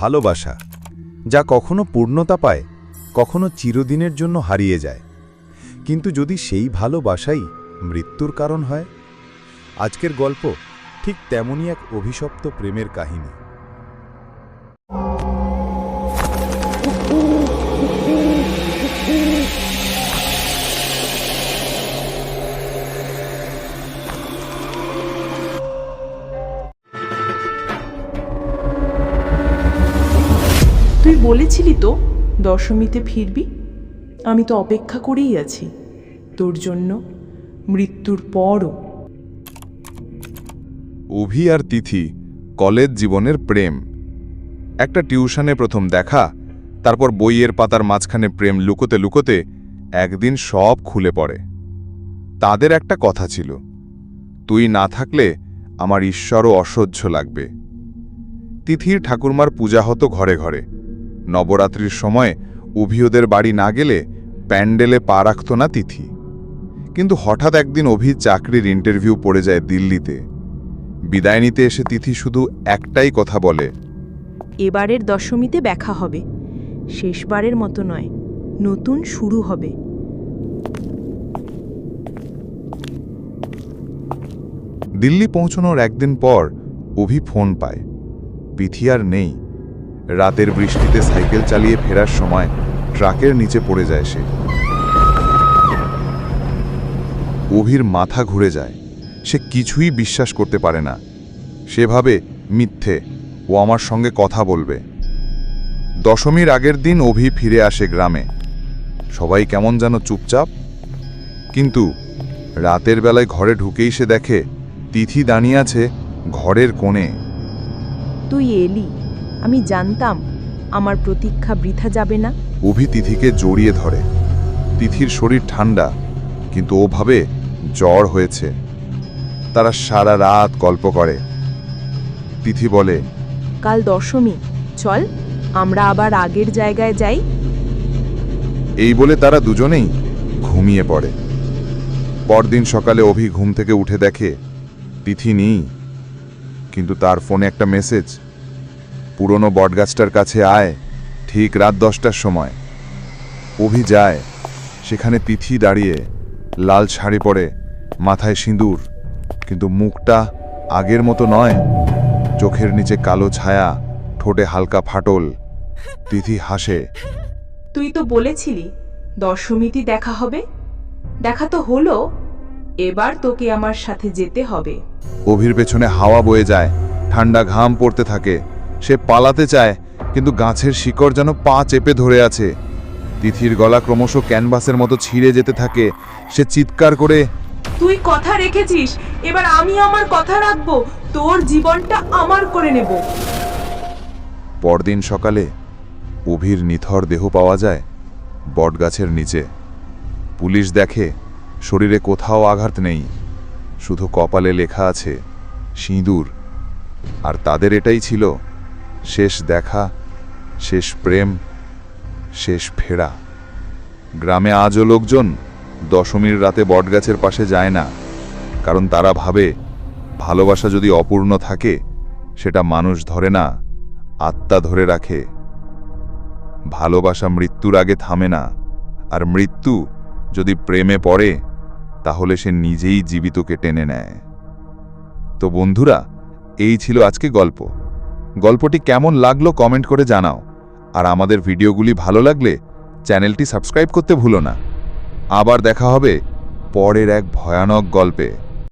ভালোবাসা, যা কখনো পূর্ণতা পায়, কখনো চিরদিনের জন্য হারিয়ে যায়। কিন্তু যদি সেই ভালোবাসাই মৃত্যুর কারণ হয়? আজকের গল্প ঠিক তেমনই এক অভিশপ্ত প্রেমের কাহিনী। তুই বলেছিলি তো দশমীতে ফিরবি? আমি তো অপেক্ষা করেই আছি। তোর জন্য মৃত্যুর পরও। অভি আর তিথি, কলেজ জীবনের প্রেম। একটা টিউশনে প্রথম দেখা, তারপর বইয়ের পাতার মাঝখানে প্রেম লুকোতে লুকোতে একদিন সব খুলে পড়ে। তাদের একটা কথা ছিল, তুই না থাকলে আমার ঈশ্বরও অসহ্য লাগবে। তিথির ঠাকুরমার পূজা হতো ঘরে ঘরে। নবরাত্রির সময় অভিয়দের বাড়ি না গেলে প্যান্ডেলে পা রাখত না তিথি। কিন্তু হঠাৎ একদিন অভির চাকরির ইন্টারভিউ পড়ে যায় দিল্লিতে। বিদায় নিতে এসে তিথি শুধু একটাই কথা বলে এবারের দশমীতে দেখা হবে। শেষবারের মতো নয় নতুন শুরু হবে। দিল্লি পৌঁছানোর একদিন পর অভি ফোন পায়। পিথি আর নেই। রাতের বৃষ্টিতে সাইকেল চালিয়ে ফেরার সময় ট্রাকের নিচে পড়ে যায় সে। অভির মাথা ঘুরে যায়। সে কিছুই বিশ্বাস করতে পারে না। সেভাবে মিথ্যে, ও আমার সঙ্গে কথা বলবে। দশমীর আগের দিন অভি ফিরে আসে গ্রামে। সবাই কেমন যেন চুপচাপ। কিন্তু রাতের বেলায় ঘরে ঢুকেই সে দেখে, তিথি দাঁড়িয়ে আছে ঘরের কোণে। তুই এলি। আমি জানতাম আমার প্রতীক্ষা বৃথা যাবে না। অভি তিথিকে জড়িয়ে ধরে। তিথির শরীর ঠান্ডা কিন্তু ওভাবে জ্বর হয়েছে। তারা সারা রাত গল্প করে। তিথি বলে কাল দশমী চল আমরা আবার আগের জায়গায় যাই। এই বলে তারা দুজনেই ঘুমিয়ে পড়ে। পরদিন সকালে অভি ঘুম থেকে উঠে দেখে তিথি নেই। কিন্তু তার ফোনে একটা মেসেজ। পুরনো বটগাছটার কাছে আয় ঠিক রাত দশটার সময়। অভি যায় সেখানে তিথি দাঁড়িয়ে লাল শাড়ি পরে মাথায় সিঁদুর কিন্তু মুখটা আগের মতো নয়। চোখের নিচে কালো ছায়া ঠোঁটে হালকা ফাটল তিথি হাসে। তুই তো বলেছিলি দশমীতি দেখা হবে। দেখা তো হলো এবার তোকে আমার সাথে যেতে হবে। অভির পেছনে হাওয়া বয়ে যায় ঠান্ডা ঘাম পড়তে থাকে। সে পালাতে চায় কিন্তু গাছের শিকড় যেন পা চেপে ধরে আছে। তিথির গলা ক্রমশ ক্যানভাসের মতো ছিঁড়ে যেতে থাকে। সে চিৎকার করে তুই কথা রেখেছিস এবার আমি আমার কথা রাখব তোর জীবনটা আমার করে নেব। পরদিন সকালে অভির নিথর দেহ পাওয়া যায় বটগাছের নিচে। পুলিশ দেখে শরীরে কোথাও আঘাত নেই। শুধু কপালে লেখা আছে সিঁদুর। আর তাদের এটাই ছিল শেষ দেখা, শেষ প্রেম, শেষ ফেরা। গ্রামে আজও লোকজন দশমীর রাতে বটগাছের পাশে যায় না, কারণ তারা ভাবে ভালোবাসা যদি অপূর্ণ থাকে, সেটা মানুষ ধরে না, আত্মা ধরে রাখে। ভালোবাসা মৃত্যুর আগে থামে না, আর মৃত্যু যদি প্রেমে পড়ে, তাহলে সে নিজেই জীবিতকে টেনে নেয়। তো বন্ধুরা, এই ছিল আজকে গল্প। গল্পটি কেমন লাগল কমেন্ট করে জানাও। আর আমাদের ভিডিওগুলি ভালো লাগলে চ্যানেলটি সাবস্ক্রাইব করতে ভুলো না। আবার দেখা হবে পরের এক ভয়ানক গল্পে।